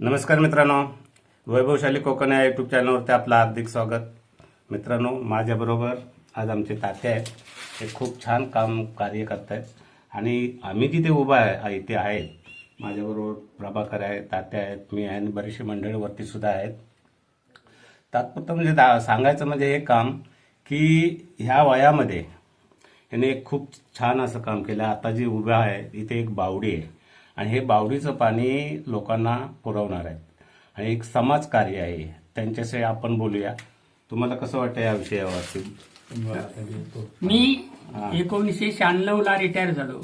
नमस्कार मित्रांनो. वैभवशाली कोकण या यूट्यूब चॅनलवरती आपलं हार्दिक स्वागत. मित्रांनो माझ्याबरोबर आज आमचे तात्या आहेत. ते खूप छान काम कार्य करत आहेत आणि आम्ही जिथे उभा आहे इथे आहेत माझ्याबरोबर प्रभाकर आहे तात्या आहेत मी आहे आणि बरेचसे मंडळीवरती सुद्धा आहेत. तात्पुरतं म्हणजे दा सांगायचं म्हणजे हे काम की ह्या वयामध्ये याने एक खूप छान असं काम केलं. आता जे उभं आहे इथे एक बावडी आहे. आणि हे बावडीचं पाणी लोकांना पुरवणार आहे आणि एक समाज कार्य आहे. त्यांच्याशी आपण बोलूया. तुम्हाला कसं वाटतं या विषयावरती? मी एकोणीसशे शहाण्णव ला रिटायर झालो.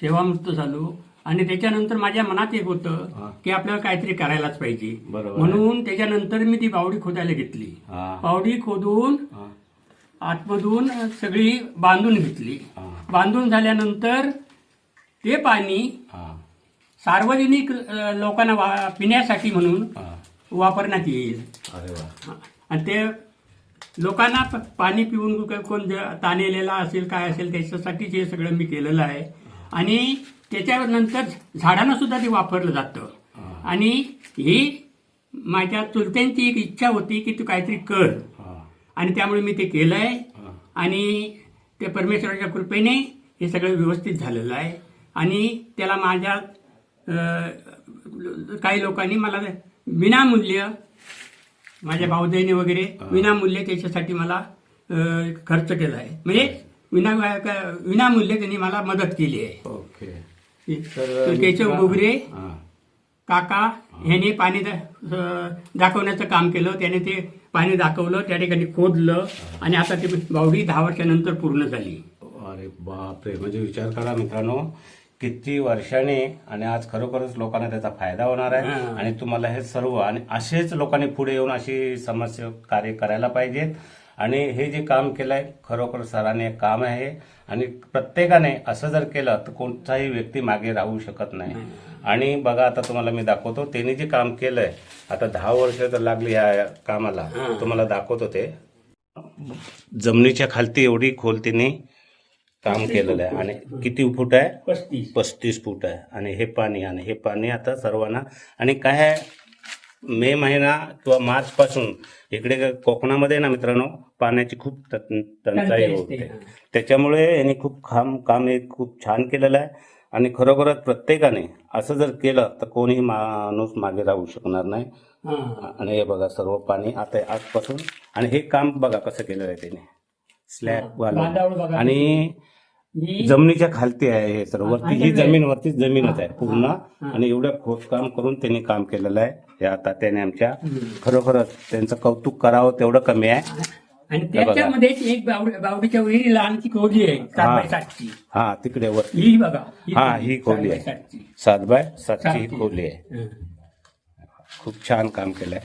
सेवामुक्त झालो. आणि त्याच्यानंतर माझ्या मनात एक होतं की आपल्याला काहीतरी करायलाच पाहिजे. म्हणून त्याच्यानंतर मी ती बावडी खोदायला घेतली. बावडी खोदून आतमधून सगळी बांधून घेतली. बांधून झाल्यानंतर ते पाणी सार्वजनिक लोकांना वा- पिण्यासाठी म्हणून वापरण्यात येईल. अरे वा. आणि ते लोकांना प- पाणी पिऊन क- कोण ज- ताणलेला असेल काय असेल त्याच्यासाठीच हे सगळं मी केलेलं आहे. आणि त्याच्यानंतर झाडांना सुद्धा ते वापरलं जातं. आणि ही माझ्या चुलत्यांची एक इच्छा होती की तू काहीतरी कर. हा. आणि त्यामुळे मी ते केलंय. हा. आणि ते परमेश्वराच्या कृपेने हे सगळं व्यवस्थित झालेलं आहे. आणि त्याला माझ्या काही लोकांनी मला विनामूल्य माझ्या भाऊजाईने वगैरे विनामूल्य त्याच्यासाठी मला खर्च केला आहे. म्हणजे विना विनामूल्य त्यांनी मला मदत केली आहे. ओके. तर केशव डोगरे हा. काका ह्याने पाणी दाखवण्याचं काम केलं. त्याने ते पाणी दाखवलं त्या ठिकाणी खोदलं आणि आता ती बावडी दहा वर्षानंतर पूर्ण झाली. अरे बापरे. म्हणजे विचार करा मित्रांनो. किती वर्षांनी आणि आज खरोखरच लोकांना त्याचा फायदा होणार आहे. आणि तुम्हाला हे सर्व आणि असेच लोकांनी पुढे येऊन अशी समस्या कार्य करायला पाहिजेत. आणि हे जे काम केलंय खरोखर सराने काम आहे. आणि प्रत्येकाने असं जर केलं तर कोणताही व्यक्ती मागे राहू शकत नाही. आणि बघा आता तुम्हाला मी दाखवतो त्यांनी जे काम केलंय आता दहा वर्ष तर लागली या कामाला. तुम्हाला दाखवतो ते. जमिनीच्या खालती एवढी खोल तिने काम केलेलं आहे. आणि किती फूट आहे? पस्तीस. पस्तीस फूट आहे. आणि हे पाणी आणि हे पाणी आता सर्वांना आणि काय आहे? मे महिना किंवा मार्च पासून इकडे कोकणामध्ये ना मित्रांनो पाण्याची खूप टंचाई होते. त्याच्यामुळे यांनी खूप काम काम हे खूप छान केलेलं आहे. आणि खरोखरच प्रत्येकाने असं जर केलं तर कोणीही माणूस मागे राहू शकणार नाही. आणि हे बघा सर्व पाणी आता आजपासून. आणि हे काम बघा कसं केलेलं आहे त्याने. स्लॅब. आणि जमिनीच्या खालती आहे हे सर्व. वरती ही जमीन वरती जमीनच आहे पूर्ण. आणि एवढं खोदकाम करून त्यांनी काम केलेलं आहे. हे आता त्याने आमच्या खरोखरच त्यांचं कौतुक करावं तेवढं कमी आहे. आणि त्याच्यामध्येच एक बावडी- बावडीच्या वरी लहानची खोली आहे सात हा. बाय सातची हा तिकडे वर ही बघा हा, ही खोली आहे. सात बाय सातची ही. खोली आहे. खूप छान काम केलंय.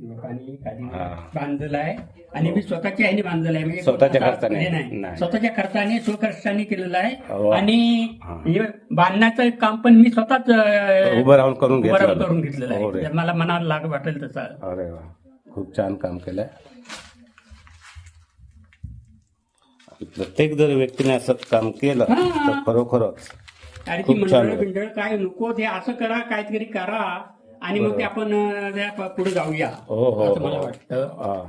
लोकांनी हा. बांधलेलं आहे आणि मी स्वतःच्या ह्याने बांधलेलं आहे म्हणजे स्वतःच्या खर्चाने? हे नाही. नाही. स्वतःच्या खर्चाने स्वखर्चाने केलेलं आहे हो. आणि हा. हे बांधण्याचं काम पण मी स्वतःच अं, उभं राहून करून उभं राहून घेतलं करून घेतलेलं हो रे. आहे जर मला मनाला लाग वाटेल तसं अरे वा खूप छान काम केलंय प्रत्येक जर व्यक्तीने असं काम केलं तर खरोखरच आणि ती खूप छान मंडळ आहे. बिंडळ काय नको ते असं करा काहीतरी करा आणि मग ते आपण पुढे जाऊया. हो हो असं मला हो वाटतं हा.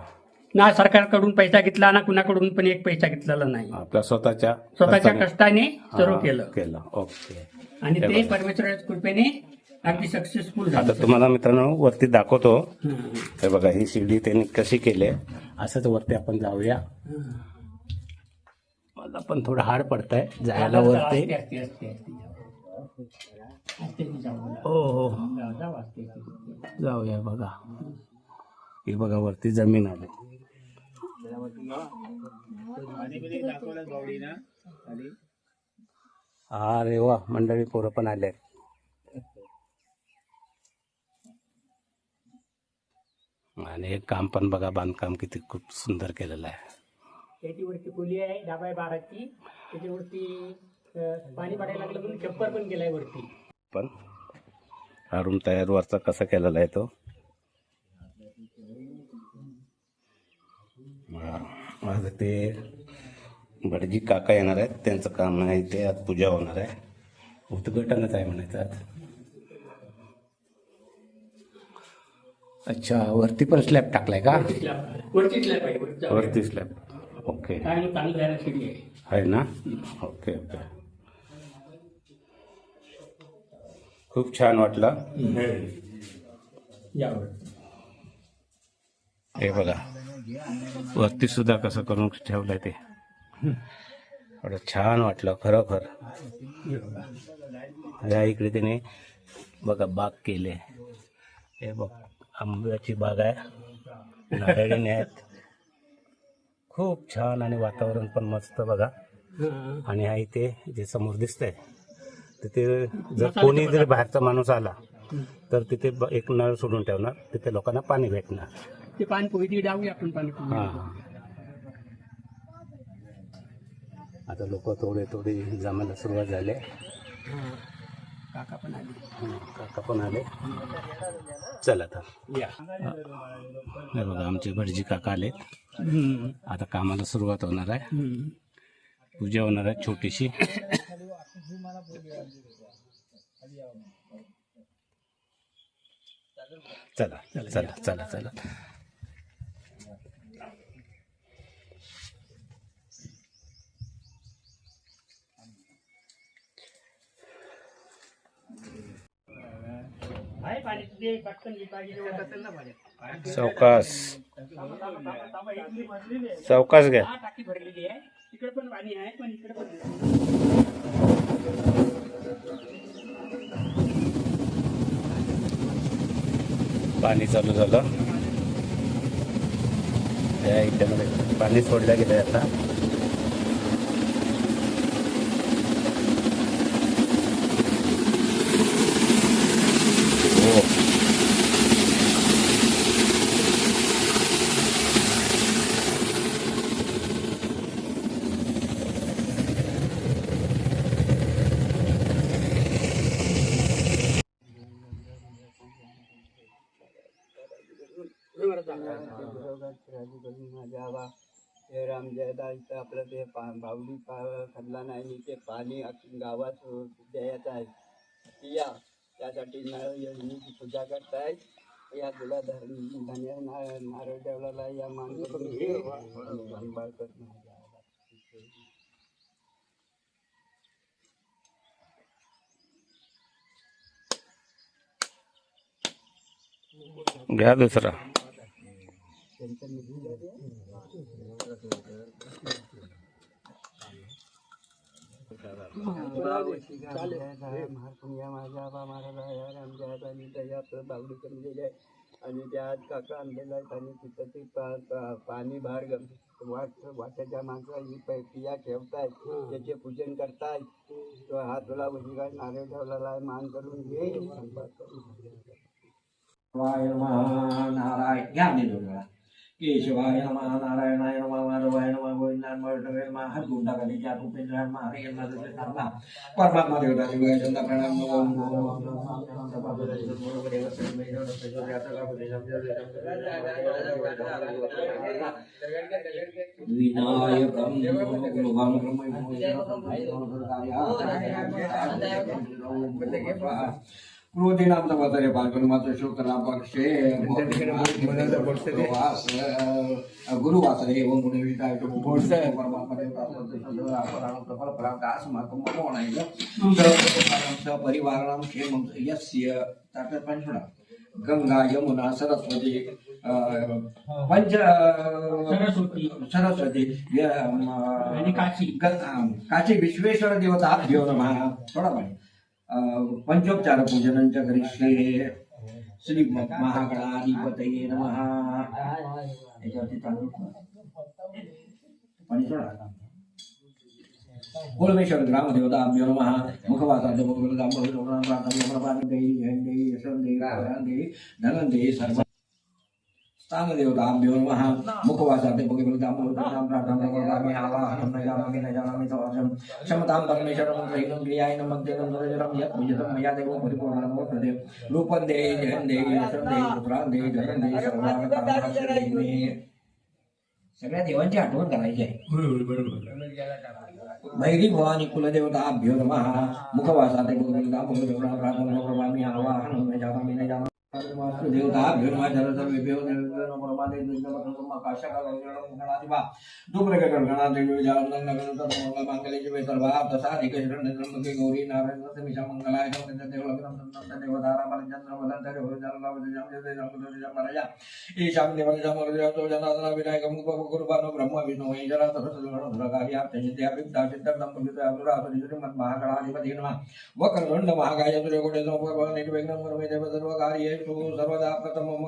ना सरकारकडून पैसा घेतला ना कुणाकडून पण एक पैसा घेतलेला नाही. आपल्या स्वतःच्या स्वतःच्या कष्टाने. सर्व केलं. केलं. ओके. आणि ते परमेश्वराच्या कृपेने अगदी सक्सेसफुल आता झालं तुम्हाला मित्रांनो वरती दाखवतो. हं. बघा ही शिडी त्यांनी कशी केली. असंच वरती आपण जाऊया. मला पण थोडं हाड पडत आहे जायला वरती. हो हो. जाऊया बघा. हे बघा वरती जमीन आली. अरे वा मंडळी पोरं पण आले. आणि हे काम पण बघा बांधकाम किती खूप सुंदर केलेलं आहे. त्याच्यावरती खोली आहे दहा बाय बाराची. त्याच्यावरती पाणी पाडायला लागलं म्हणून छप्पर पण केलाय वरती. पण हा रूम तयार वरचा कसा केलेला आहे तो? आज ते भटजी काका येणार आहेत त्यांचं काम आहे ते आज पूजा होणार आहे. उद्घाटनच आहे म्हणायचं आज. अच्छा वरती पण स्लॅब टाकलाय का? वरती स्लॅब आहे. वरती स्लॅब ओके आहे. ना? ओके ओके खूप छान वाटला. हे बघा वरती सुद्धा कसं करून ठेवलंय ते. एवढं छान वाटलं खरोखर. या इकडे त्याने बघा बाग केले. हे बघ आंब्याची बाग आहे. नारळीने आहेत. खूप छान आणि वातावरण पण मस्त बघा. आणि हा इथे जे समोर दिसतंय तिथे जर कोणी जर बाहेरचा माणूस आला तर तिथे एक नळ सोडून ठेवणार तिथे लोकांना पाणी भेटणार. ते पाणी पोहती डावूया आपण पाणी हा आता लोक थोडे थोडे जमायला सुरुवात झाले. काका पण आले. काका पण आले. चला आता या. बघा आमचे भटजी काका आले. आता कामाला सुरुवात होणार आहे. पूजा होणार आहे छोटीशी. चला चला चला चला आहे पाणी सावकाश. सावकाश घ्या. इकडे पण पाणी आहे पण इकडे पण पाणी चालू झालं. त्या इथे पाणी सोडलं गेलं आता. जावा। हे रामजयदा इथं आपलं ते पा बावली पा खदला नाही आणि ते पाणी अख्खी गावात द्यायचं आहे। या त्यासाठी नळ योजनेची पूजा करताय या तुला धन धन्य ना- नारळ देवळाला या मान करून घे बाळकत घ्या दुसरा. महापुण्या माझ्या बा महाराज या रामजयदा मी दया बावडी करून दिली आणि त्या आज काका आणलेला आहे आणि तिथं ते पा- पाणी बाहेर ग- वाट वाट्याच्या माणसाची पै- पिया ठेवतायत त्याचे पूजन करतायत तो हा तुला वशिका नारळ ठेवलेला आहे मान करून घे संपर्क नारायण घ्या केशवाय नमः नारायणाय नमः माधवाय नमः गोविंदाय नमः नमः परमात्मा देवता शिवाय चंदा प्रणाम ओम विनायकम लोकां क्रोधीनाम तपतरे पाल्गुन मात्र शुक्र नाम पक्षे गुरुवासरे ओम गुणविताय तो. बोलसे परमात्मा देवता फल प्राप्त अस्माकं ममोणाय परिवाराणां क्षेमं यस्य पंचडा गंगा यमुना सरस्वती पंच सरस्वती. काशी. काशी विश्वेश्वर देवता थोडा पाणी पंचोपचार पूजनांच्या घरी श्री श्री महागणाधिपतये नमः. याच्यावरती चालू पाणी सोडा. कुलमेश्वर ग्रामदेवता अभ्यो नमः. मुखवासार्थ भगवतां भगवतां प्रार्थना प्रभातं जयं देहि यशं देहि धनं सर्व स्थानदेवताभ्यो नमः मुखवासार्थ भगवतां भगवतां प्रार्थना प्रभातं आवाहनं न जानामि न जानामि तवाचं क्षमतां परमेश्वरं त्रैनं क्रियाय नमः देवं नरजरं यत् पूजितं मया देवं परिपूर्णं वर्तते रूपं देहि जयं देहि यशं देहि पुत्रान् देहि धनं देहि सर्वान् कामान् देहि मे सगळ्या देवांची आठवण करायची आहे बरोबर बरोबर भैरी भवानी कुलदेवताभ्यो नमः मुखवासाते भगवता भगवता प्रार्थना प्रभामी आवाहनं मे जातामि न जानामि देवताभ्यो नमः जल सर्वेभ्यो नमो परमादे दुर्गम आकाशकालं गणाधिपा दुप्रकटं गणादेवी जालं नगरं मंगल मांगल्ये शिवे सर्वार्थ साधिके शरणं के गौरी नारायण समिषा मंगलाय नमः देवलग्नं नमः देवतारा बलचंद्र बलंतरे हो जलला वजम देवता विनायकं नमः सर्वकार्येषु सर्वदा प्रथमं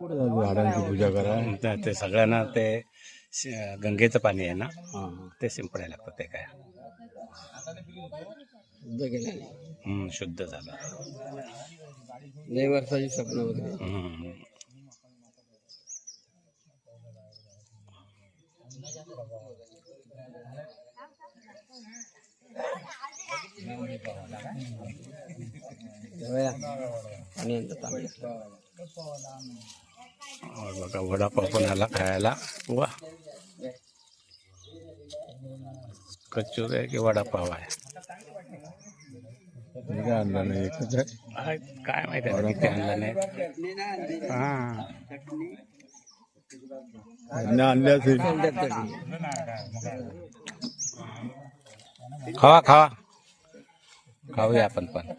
पूजा करा ते सगळ्यांना ते गंगेचं पाणी आहे ना ते शिंपडायला लागतं ते काय. शुद्ध केल्याने शुद्ध झालं. लय वर्षाची स्वप्न होती. बघा वडापाव पण आला खायला. वा. कचोरी आहे की वडापाव आहे? हे काय आणलं नाही एकच आहे. काय माहिती आहे किती आणलं नाही. हा. यांनी आणले असेल खावा खावा. खाऊया आपण पण.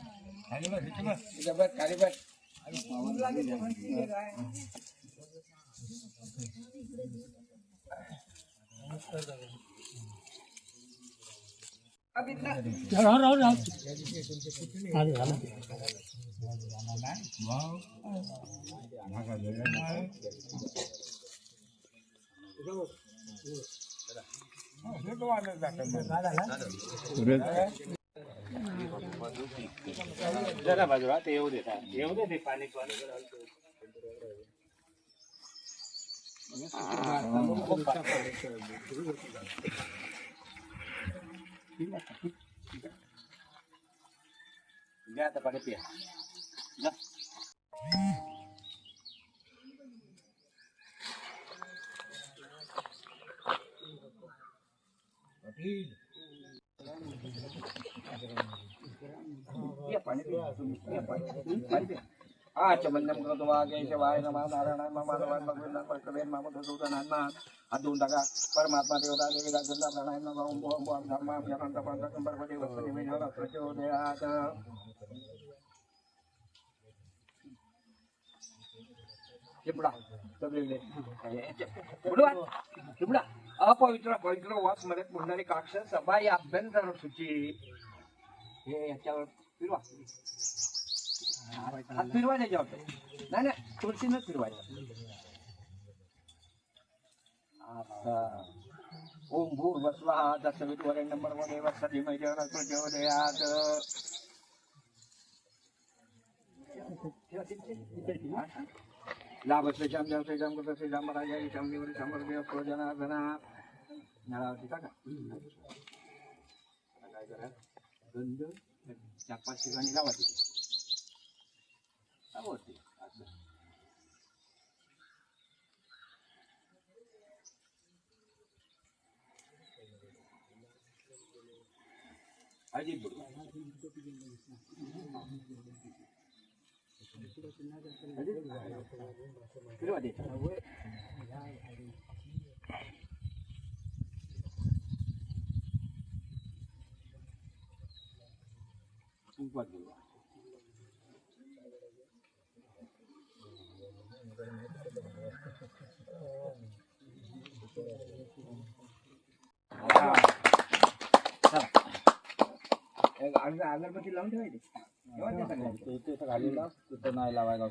Dạ, rồi rồi rồi à, rồi. Rồi જરા બાજુ હા તે એવું દેતા એવું નથી પાણી પાણી Ah, ah, ते येऊ देता येऊ दे ते पाणी द्या आता पाणी पिया जा. आचमन्यम कृत्वा केशवाय नमः नारायणाय मम माधवाय भगवन्तं परकवेन मम धूतनान् हात धुवून परमात्मा देवता देवी दासंदा प्रणाय नमः ओम ओम ओम पंत चिपडा सगळीकडे चिपडा अपवित्र पवित्र वासमध्ये पुढणारी काक्ष सभा या अभ्यंतर सूची हे याच्यावर फिरवा हात फिरवा त्याच्यावर नाही नाही तुळशीनच फिरवायचं. ओम भूर बसवा दसवित नंबरमध्ये वसती मैदान जेवदयात लाभ श्रीजाम जय श्रीजाम कृत श्रीजाम राजा श्याम श्रीजाम शंभर देव प्रजनार्दना नळावरती टाका आता काय करा? गंध चार पाच ठिकाणी लावायची लावायचे असं अजित बरोबर फिरवा दे कुंकवात बोलवा अगरबत्ती लावून ठेवायची. तिथं नाही लावायला